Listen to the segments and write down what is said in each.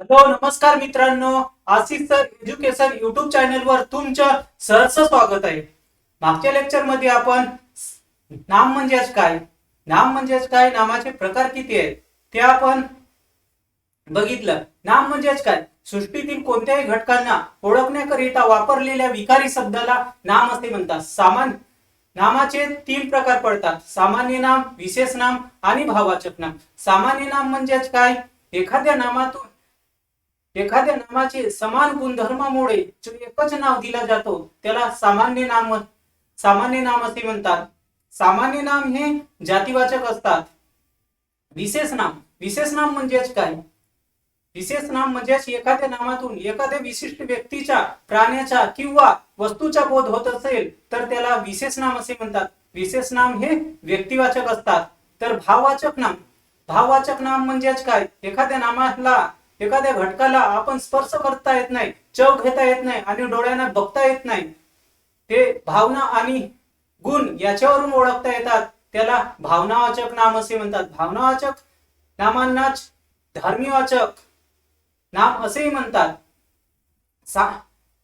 Hello नमस्कार मित्रांनो. Ashish sir education YouTube channel वर तुमचं सहर्ष स्वागत आहे. मागच्या लेक्चरमध्ये आपण नाम म्हणजेच काय? नाम म्हणजेच काय? नामाचे प्रकार किती आहेत? ते आपण बघितलं. नाम म्हणजेच काय? सृष्टीतील कोणत्याही घटकांना ओळखण्याकरिता वापरलेल्या विकारी शब्दाला नाम असे म्हणतात. सामान्य नामाचे तीन प्रकार पडतात. सामान्य नाम विशेष नाम आणि भाववाचक नाम. सामान्य नाम म्हणजेच काय? एखाद्या नामातून एखाद्या नामाचे समान गुणधर्मामुळे जो एकच नाव दिला जातो त्याला सामान्य नाम सामान्य नाम असे म्हणतात. सामान्य नाम हे जातीवाचक असतात. विशेष नाम. विशेष नाम म्हणजेच काय? विशेष नाम म्हणजेच एखाद्या नामातून एखाद्या विशिष्ट व्यक्तीच्या प्राण्याचा किंवा वस्तूचा बोध होत असेल तर त्याला विशेष नाम असे म्हणतात. विशेष नाम हे व्यक्तिवाचक असतात. तर भाववाचक नाम. भाववाचक नाम म्हणजेच काय? एखाद्या नामाला एखाद्या घटकाला आपण स्पर्श करता येत नाही चव घेता येत नाही आणि डोळ्यांना बघता येत नाही ते भावना आणि गुण याच्यावरून ओळखता येतात. त्याला भावनावाचक नाम असे म्हणतात. भावनावाचक नामांनाच धर्मीवाचक नाम असेही म्हणतात. सा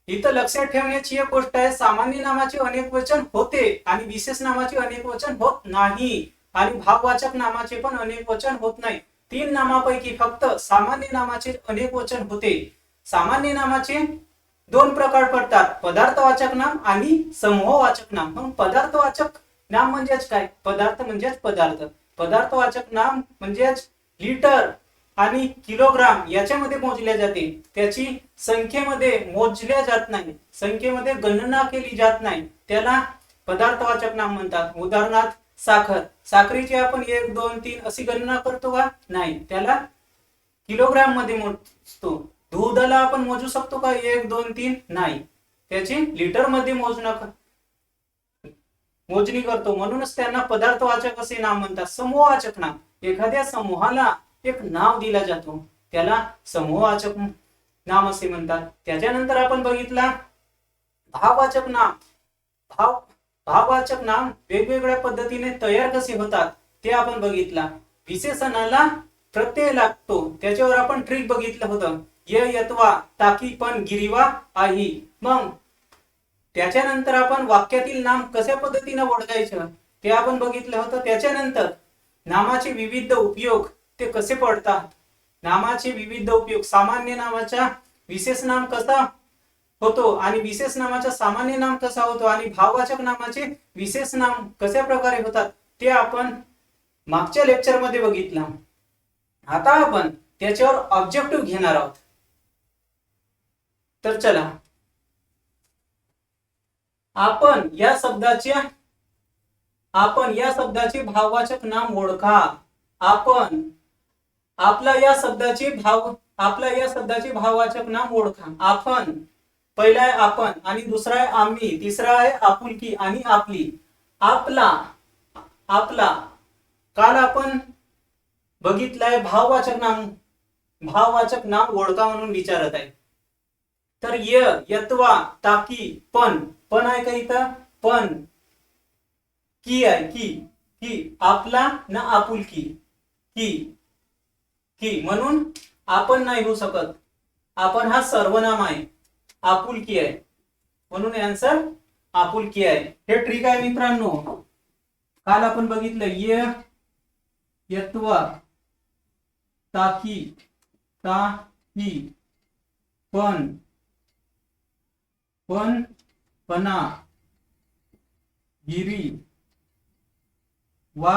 इथं लक्षात ठेवण्याची एक गोष्ट आहे. सामान्य नामाचे अनेक वचन होते आणि विशेष नामाचे अनेक वचन होत नाही आणि भाववाचक नामाचे पण अनेक वचन होत नाही. तीन नामापैकी फक्त सामान्य नामाचे अनेक वचन होते. सामान्य नामाचे दोन प्रकार पडतात. पदार्थवाचक नाम आणि समूहवाचक नाम. मग पदार्थवाचक नाम म्हणजेच काय? पदार्थ म्हणजेच पदार्थ. पदार्थवाचक नाम म्हणजेच लिटर आणि किलोग्राम याच्यामध्ये मोजल्या जाते. त्याची संख्येमध्ये मोजल्या जात नाही. संख्येमध्ये गणना केली जात नाही. त्याला पदार्थवाचक नाम म्हणतात. उदाहरणार्थ साखर. साखरेची आपण एक दोन तीन अशी गणना करतो का? नाही. त्याला किलोग्राममध्ये मोजतो. दुधाला आपण मोजू शकतो का? एक दोन तीन? नाही. त्याची लिटरमध्ये मोजणं मोजणी करतो. म्हणूनच त्यांना पदार्थवाचक असे नाव म्हणतात. समूहवाचक नाव. एखाद्या समूहाला एक नाव दिला जातो. त्याला समूहवाचक नाम असे म्हणतात. त्याच्यानंतर आपण बघितला भाववाचक नाम भाव भाववाचक नाम वेगवेगळ्या पद्धतीने तयार कसे होतात ते आपण बघितला. विशेषणाला प्रत्यय लागतो. त्याच्यावर आपण ट्रिक बघितलं होतं. य यत्वा ताकी पण गिरीवा आई मग त्याच्यानंतर आपण वाक्यातील नाम कशा पद्धतीने ओळखायचं ते आपण बघितलं होतं. त्याच्यानंतर नामाचे विविध उपयोग ते कसे पडतात? नामाचे विविध उपयोग. सामान्य नामाचा विशेष नाम कसा होतो. आणि विशेष नामाचा सामान्य नाम कसा होतो आणि भाववाचक नामाचे विशेष नाम कशा प्रकारे होतात ते आपण मागच्या लेक्चरमध्ये बघितलं. आता आपण त्याच्यावर ऑब्जेक्टिव्ह घेणार आहोत. तर चला. आपण या शब्दाचे आपण या शब्दाचे भाववाचक नाम ओळखा. आपण आपला या शब्दाचे भाव आपला या शब्दाचे भाववाचक नाम ओळखा. आपण पहिला आहे आपण आणि दुसरा आहे आम्ही तिसरा आहे आपुलकी आणि आपली. आपला आपला. काल आपण बघितलाय भाववाचक नाम भाववाचक नाम ओळखा म्हणून विचारत आहे. तर य यत्वा ताकी पण. पण आहे का इथं? पण. की आहे की. की आपला ना आपुलकी की. की. म्हणून आपण नाही होऊ शकत. आपण हा सर्वनाम आहे. आपुलकी आहे. म्हणून आन्सर आपुलकी आहे. हे ट्रिक आहे मित्रांनो. काल आपण बघितलं य यत्वा ताकी ता ही पण पण पना गिरी वा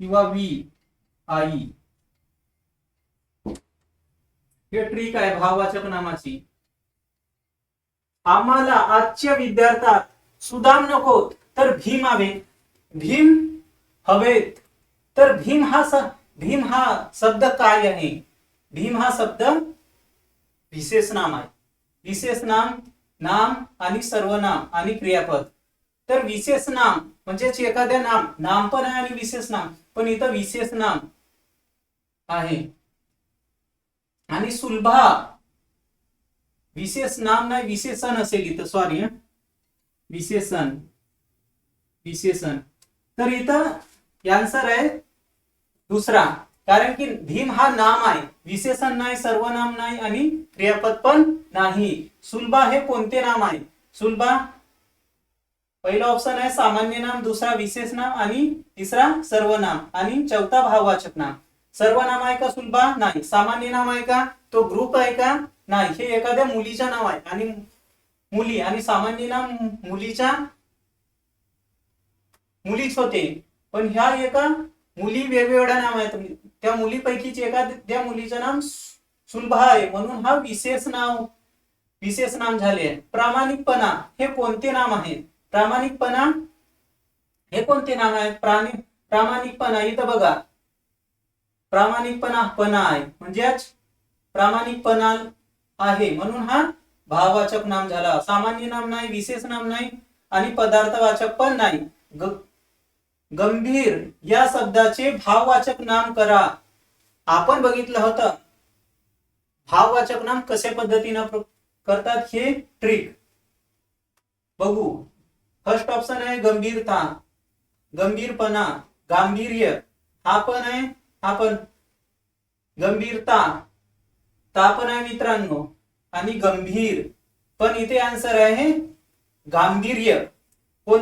किंवा वी आई. हे ट्रिक आहे भाववाचक नामाची. आम्हाला आजच्या विद्यार्थ्यात सुदाम नको तर भीम हवेत भीम हवेत. तर भीम हा स भीम हा शब्द काय आहे? भीम हा शब्द विशेष नाम आहे. विशेष नाम नाम आणि सर्वनाम आणि क्रियापद. तर विशेष नाम म्हणजेच एखाद्या नाम नाम पण आहे आणि विशेष नाम पण इथं विशेष नाम आहे. आणि सुलभा विशेष नाम नाही विशेषण असेल इथं सॉरी विशेषण विशेषण तर इथं आन्सर आहे दुसरा. कारण की भीम हा नाम आहे. विशेषण नाही सर्वनाम नाही आणि क्रियापद पण नाही. सुलभा हे कोणते नाम आहे? सुलभा पहिला ऑप्शन आहे सामान्य नाम दुसरा विशेष नाम आणि तिसरा सर्वनाम आणि चौथा भाववाचक नाम. सर्वनाम आहे का सुलभा नाही. सामान्य नाम आहे का? तो ग्रुप आहे का? नाही. हे एखाद्या मुलीचं नाव आहे. आणि मुली आणि सामान्य नाम मुलीच्या मुलीच होते. पण ह्या एका मुली वेगवेगळ्या नाव आहेत. त्या मुलीपैकीच एका त्या मुलीचं नाम सुलभा आहे. म्हणून हा विशेष नाव विशेष नाम झाले आहे. प्रामाणिकपणा हे कोणते नाम आहे? प्रामाणिकपणा हे कोणते नाम आहे? प्राणी प्रामाणिकपणा. इथं बघा. प्रामाणिकपणा पणा आहे. म्हणजेच प्रामाणिकपणा आहे. म्हणून हा भाववाचक नाम झाला. सामान्य नाम नाही विशेष नाम नाही आणि पदार्थवाचक पण नाही. ग- गंभीर या शब्दाचे भाववाचक नाम करा. आपण बघितलं होतं. भाववाचक नाम कशा पद्धतीनं करतात हे ट्रिक बघू. फर्स्ट ऑप्शन आहे गंभीरता. गंभीरपणा. गांभीर्य. हा पण आहे हा पण गंभीरता ता पण आहे मित्रांनो आणि गंभीर. पण इथे आन्सर आहे गांभीर्य. कोण?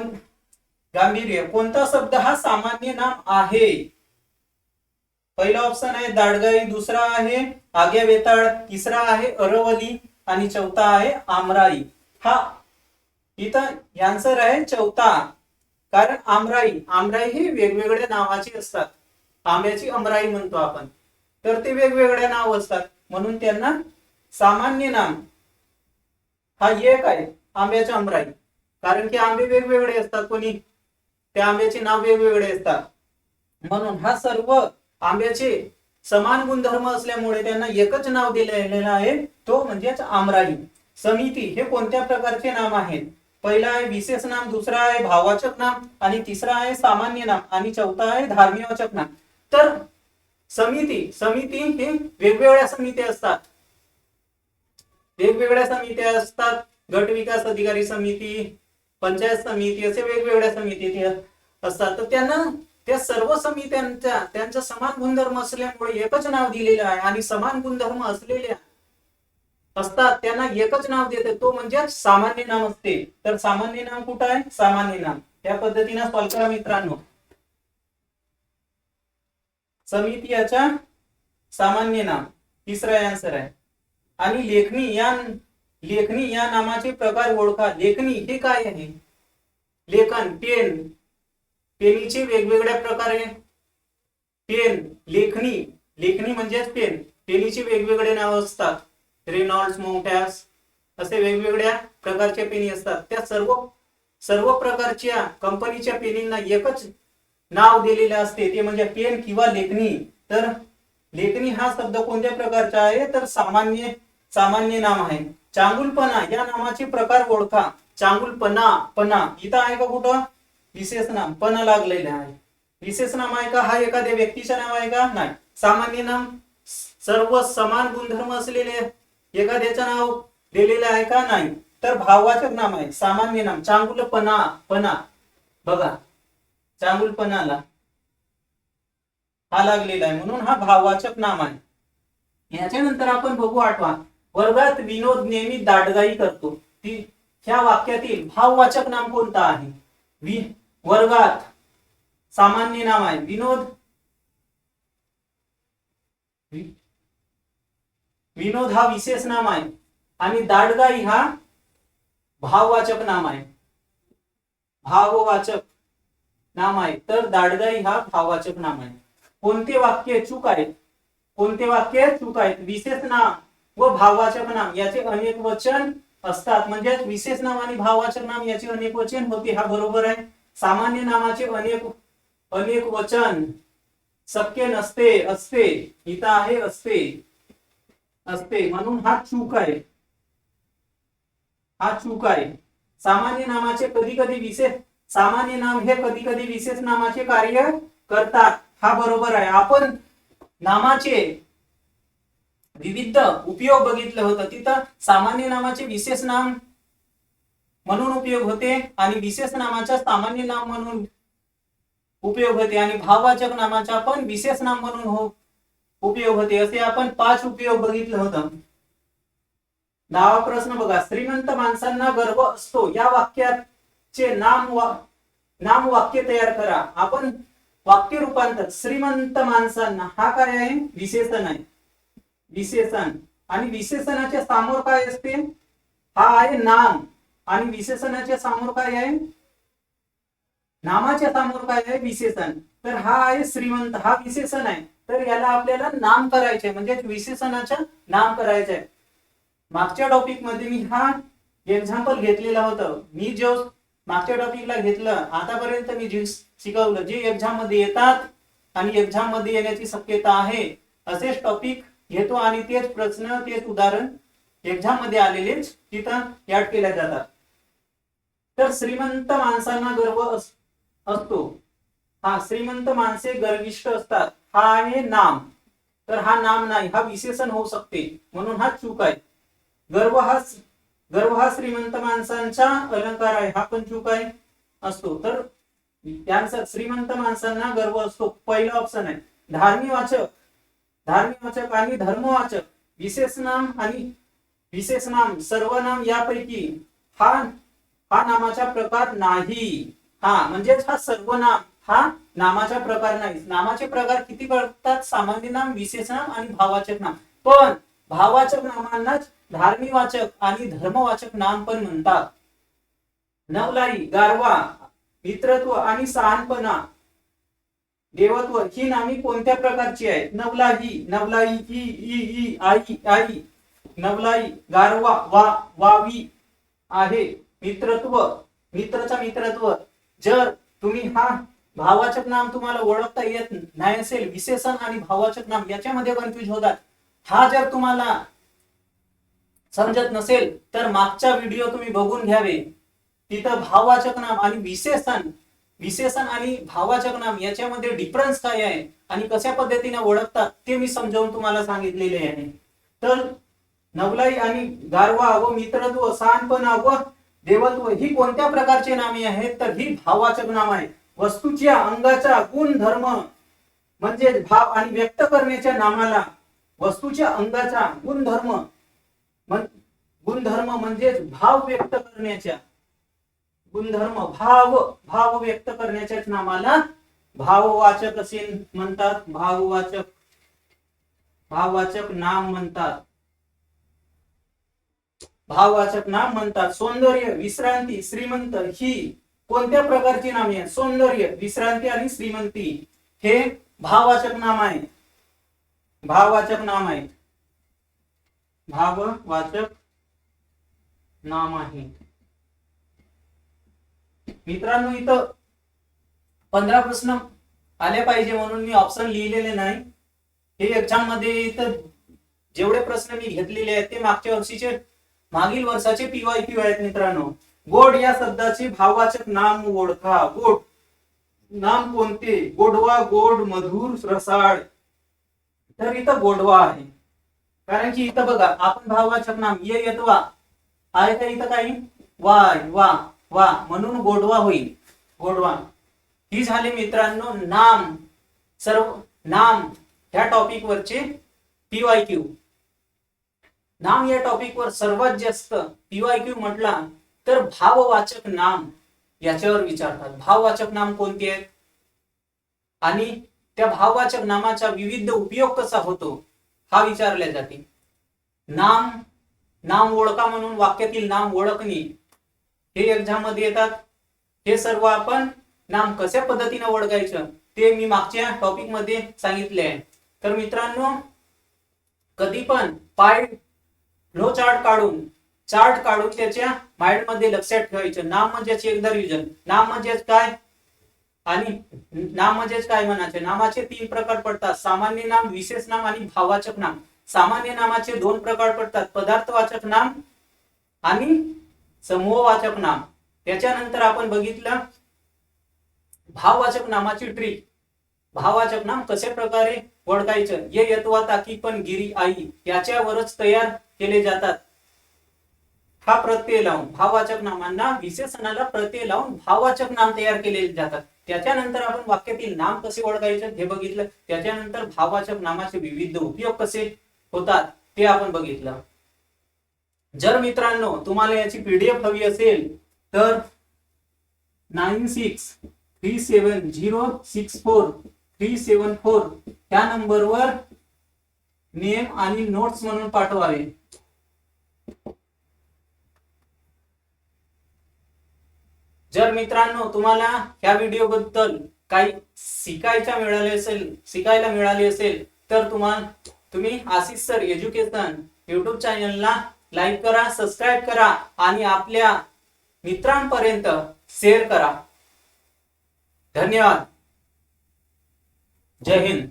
गांभीर्य. कोणता शब्द हा सामान्य नाम आहे? पहिला ऑप्शन आहे दाडगाई दुसरा आहे आग्या वेताळ तिसरा आहे अरवली आणि चौथा आहे आमराई. हा इथं आन्सर आहे चौथा. कारण आमराई आमराई हे वेगवेगळ्या नावाची असतात. आंब्याची अमराई म्हणतो आपण. तर ते वेगवेगळ्या नाव असतात. म्हणून त्यांना सामान्य नाम हा एक आहे आंब्याच्या अमराई. कारण की आंबे वेगवेगळे असतात कोणी. त्या आंब्याचे नाव वेगवेगळे असतात. म्हणून हा सर्व आंब्याचे समान गुणधर्म असल्यामुळे त्यांना एकच नाव दिलेलं आहे तो म्हणजेच आमराई समिती हे कोणत्या प्रकारचे नाम आहेत? पहिला आहे विशेष नाम दुसरा आहे भाववाचक नाम आणि तिसरा आहे सामान्य नाम आणि चौथा आहे धार्मिवाचक नाम. तर समिती समिती हे वेगवेगळ्या समित्या असतात. वेगवेगळ्या समित्या असतात. गट विकास अधिकारी समिती पंचायत समिती असे वेगवेगळ्या समिती ते असतात. तर त्यांना त्या सर्व समित्यांच्या त्यांचा समान गुणधर्म असल्यामुळे एकच नाव दिलेलं आहे आणि समान गुणधर्म असलेल्या असतात. त्यांना एकच नाव देते. तो म्हणजे सामान्य नाम असते. तर सामान्य नाम कुठं आहे? सामान्य नाम. त्या पद्धतीनं सॉल्व करा मित्रांनो समिती याच्या सामान्य नाम तिसरा आन्सर आहे. आणि लेखनी या लेखनी या नामाचे प्रकार ओळखा. लेखनी हे काय आहे? लेखन पेन. पेनीचे वेगवेगळ्या प्रकारे पेन लेखनी. लेखनी म्हणजेच पेन. पेनीचे वेगवेगळे नाव असतात. रेनॉल्ड मोंटॅस असे वेगवेगळ्या प्रकारच्या पेनी असतात. त्या सर्व सर्व प्रकारच्या कंपनीच्या पेनींना एकच नाव दिलेले असते ते म्हणजे पेन किंवा लेखनी तर लेखनी हा शब्द कोणत्या प्रकारचा आहे? तर सामान्य सामान्य नाम आहे. चांगुलपणा या नामाचे प्रकार ओळखा. चांगुलपणा पणा. इथं आहे का कुठं? विशेष नाम. पणा लागलेले आहे. विशेष नाम आहे का? हा एखाद्या व्यक्तीचे नाव आहे का? नाही. सामान्य नाम. सर्व समान गुणधर्म असलेले एखाद्याचं नाव दिलेलं आहे का? नाही. तर भाववाचक नाम आहे. सामान्य नाम. चांगुलपणा पणा. बघा. चांगुलपणाला हा लागलेला आहे म्हणून हा भाववाचक नाम आहे. याच्यानंतर आपण बघू आठवा. वर्गात विनोद नेहमी दाटगाई करतो. ती ह्या वाक्यातील भाववाचक नाम कोणता आहे? वर्गात सामान्य नाम आहे. विनोद विनोद हा विशेष नाम आहे. आणि दाडगाई हा भाववाचक नाम आहे. भाववाचक. नाम आहे तर दाडगाई हा भाववाचक नाम आहे. कोणते वाक्य चूक आहेत कोणते वाक्य चूक आहेत विशेष नाम व भाववाचक नाम. याचे अनेक वचन असतात. म्हणजे विशेष नाम आणि भाववाचक नाम याचे अनेक वचन. होते हा बरोबर आहे. सामान्य नामाचे अनेक अनेक वचन. शक्य नसते असते. हिता आहे असते. असते. म्हणून हा चूक आहे. हा चूक आहे. सामान्य नामाचे कधी कधी विशेष सामान्य नाम हे कधी कधी विशेष नामाचे कार्य करतात. हा बरोबर आहे. आपण नामाचे विविध उपयोग बघितलं होतं. तिथं सामान्य नामाचे विशेष नाम म्हणून उपयोग होते आणि विशेष नामाचा सामान्य नाम म्हणून उपयोग होते आणि भाववाचक नामाचा पण विशेष नाम म्हणून हो उपयोग होते. असे आपण पाच उपयोग बघितलं होतं. दहावा प्रश्न बघा. श्रीमंत माणसांना गर्व असतो. या वाक्यात चे नाम वा नाम वाक्य तयार करा. आपण वाक्य रूपांतर श्रीमंत माणसांना. हा काय आहे? विशेषण आहे. विशेषण. आणि विशेषणाच्या समोर काय असते? हा आहे नाम. आणि विशेषणाच्या समोर काय आहे? नामाच्या समोर काय आहे? विशेषण. तर हा आहे श्रीमंत. हा विशेषण आहे. तर याला आपल्याला नाम करायचे म्हणजे विशेषणाचं नाम करायचं आहे. मागच्या टॉपिकमध्ये मी हा एक्झाम्पल घेतलेला होतं. मी जो मागच्या टॉपिकला घेतलं. आतापर्यंत मी जे शिकवलं जे एक्झाममध्ये येतात आणि एक्झाममध्ये येण्याची शक्यता आहे असेच टॉपिक घेतो आणि तेच प्रश्न तेच उदाहरण एक्झाममध्ये आलेलेच तिथं ऍड केल्या जातात. तर श्रीमंत माणसांना गर्व असतो. हा श्रीमंत माणसे गर्विष्ट असतात. हा आहे नाम. तर हा नाम नाही हा विशेषण होऊ शकते. म्हणून हा चूक आहे. गर्व हा गर्व हा श्रीमंत माणसांचा अलंकार आहे हा पण चूक आहे असतो. तर त्यांचा श्रीमंत माणसांना गर्व असतो. पहिला ऑप्शन आहे. धार्मी वाचक. धार्मी वाचक आणि धर्मवाचक. विशेष नाम आणि विशेष नाम सर्वनाम यापैकी हा हा नामाचा प्रकार नाही. हा म्हणजेच हा सर्वनाम हा नामाचा प्रकार नाही. नामाचे प्रकार किती पडतात सामान्य नाम विशेष नाम आणि भावाचक नाम. पण भाववाचक नामांनाच धार्मीवाचक आणि धर्मवाचक नाम पण म्हणतात. नवलाई गारवा मित्रत्व आणि सहानपणा. देवत्व ही नामी कोणत्या प्रकारची आहेत? नवलाई नवलाई ई ई ई आई आई. नवलाई गारवा वा वावी आहे. मित्रत्व मित्रचा मित्रत्व. जर तुम्ही हा भावाचक नाम तुम्हाला ओळखता येत नाही असेल विशेषण आणि भावाचक नाम याच्यामध्ये कन्फ्युज होतात. हा जर तुम्हाला समजत नसेल तर मागचा व्हिडिओ तुम्ही बघून घ्यावे. तिथं भाववाचक नाम आणि विशेषण विशेषण आणि भाववाचक नाम याच्यामध्ये डिफरन्स काय आहे आणि कशा पद्धतीने ओळखतात ते मी समजावून तुम्हाला सांगितलेले आहे. तर नवलाई आणि गारवा व मित्रत्व सहानपणा व देवत्व ही कोणत्या प्रकारचे नामे आहेत? तर ही भाववाचक नाम आहे. वस्तूच्या अंगाचा गुण धर्म म्हणजे भाव आणि व्यक्त करण्याच्या नामाला वस्तूच्या अंगाचा गुणधर्म गुणधर्म म्हणजेच भाव व्यक्त करण्याच्या. गुणधर्म भाव भाव व्यक्त करण्याच्याच नामाला भाववाचक असे म्हणतात. भाववाचक भाववाचक नाम म्हणतात. भाववाचक नाम म्हणतात. सौंदर्य विश्रांती श्रीमंत ही कोणत्या प्रकारची नामे आहेत? सौंदर्य विश्रांती आणि श्रीमंती हे भाववाचक नाम आहे. भाववाचक नाम आहे. भाववाचक नाम आहे. मित्रांनो इथं पंधरा प्रश्न आले पाहिजे म्हणून मी ऑप्शन लिहिलेले नाही. हे एक्झाममध्ये इथं जेवढे प्रश्न मी घेतलेले आहेत ते मागच्या वर्षीचे मागील वर्षाचे पीवाय क्यू आहेत मित्रांनो. गोड या शब्दाचे भाववाचक नाम ओळखा. गोड नाम कोणते? गोडवा गोड मधुर रसाळ. तर इथं गोडवा आहे. कारण की इथं बघा आपण भाववाचक नाम ये येतवा आहे का इथं काही? वाय वा वा. म्हणून गोडवा होईल. गोडवा. ही झाली मित्रांनो नाम. सर्व नाम ह्या टॉपिक वरचे पीवाय क्यू नाम या टॉपिक वर सर्वात जास्त पीवाय क्यू म्हटला तर भाववाचक नाम याच्यावर विचारतात. भाववाचक नाम कोणते आहेत? आणि त्या भाववाचक नामाचा विविध उपयोग कसा होतो हा विचारल्या जाते नाम नाम ओळखा म्हणून वाक्यातील नाम ओळखणे हे एक्झाममध्ये येतात. हे सर्व आपण नाम कशा पद्धतीने ओळखायचं ते मी मागच्या टॉपिकमध्ये सांगितले आहे. तर मित्रांनो कधी पण पाय फ्लो चार्ट काढून चार्ट काढून त्याच्या माइंडमध्ये लक्षात ठेवायचं. नाम म्हणजेच एकदा रिव्हिजन नाम म्हणजेच काय? आणि नाम म्हणजेच काय म्हणायचे नामाचे तीन प्रकार पडतात. सामान्य नाम विशेष नाम आणि भाववाचक नाम. सामान्य नामाचे दोन प्रकार पडतात. पदार्थवाचक नाम आणि समूहवाचक नाम. त्याच्यानंतर आपण बघितलं भाववाचक नामाची ट्रिक भाववाचक नाम कशा प्रकारे ओळखायचं? ये यत्वा ताकी पण गिरी आई. याच्यावरच तयार केले जातात. हा प्रत्यय लावून भाववाचक नामांना विशेषणाला प्रत्यय लावून भाववाचक नाम तयार केले जातात. त्याच्यानंतर आपण वाक्यातील नाम कसे ओळखायचे हे बघितलं. त्याच्यानंतर भाववाचक नामाचे विविध उपयोग कसे होतात ते आपण बघितलं. जर मित्रांनो तुम्हाला याची पीडीएफ हवी असेल तर nine six three seven zero six four three seven four ह्या नंबरवर नेम आणि नोट्स म्हणून पाठवावे. जर मित्रांनो तुम्हाला ह्या व्हिडिओ बद्दल काही शिकायच्या मिळाले असेल शिकायला मिळाले असेल तर तुम्हाला तुम्ही आशिष सर एज्युकेशन युट्यूब चॅनलला लाईक करा सबस्क्राईब करा आणि आपल्या मित्रांपर्यंत शेअर करा. धन्यवाद. जय हिंद.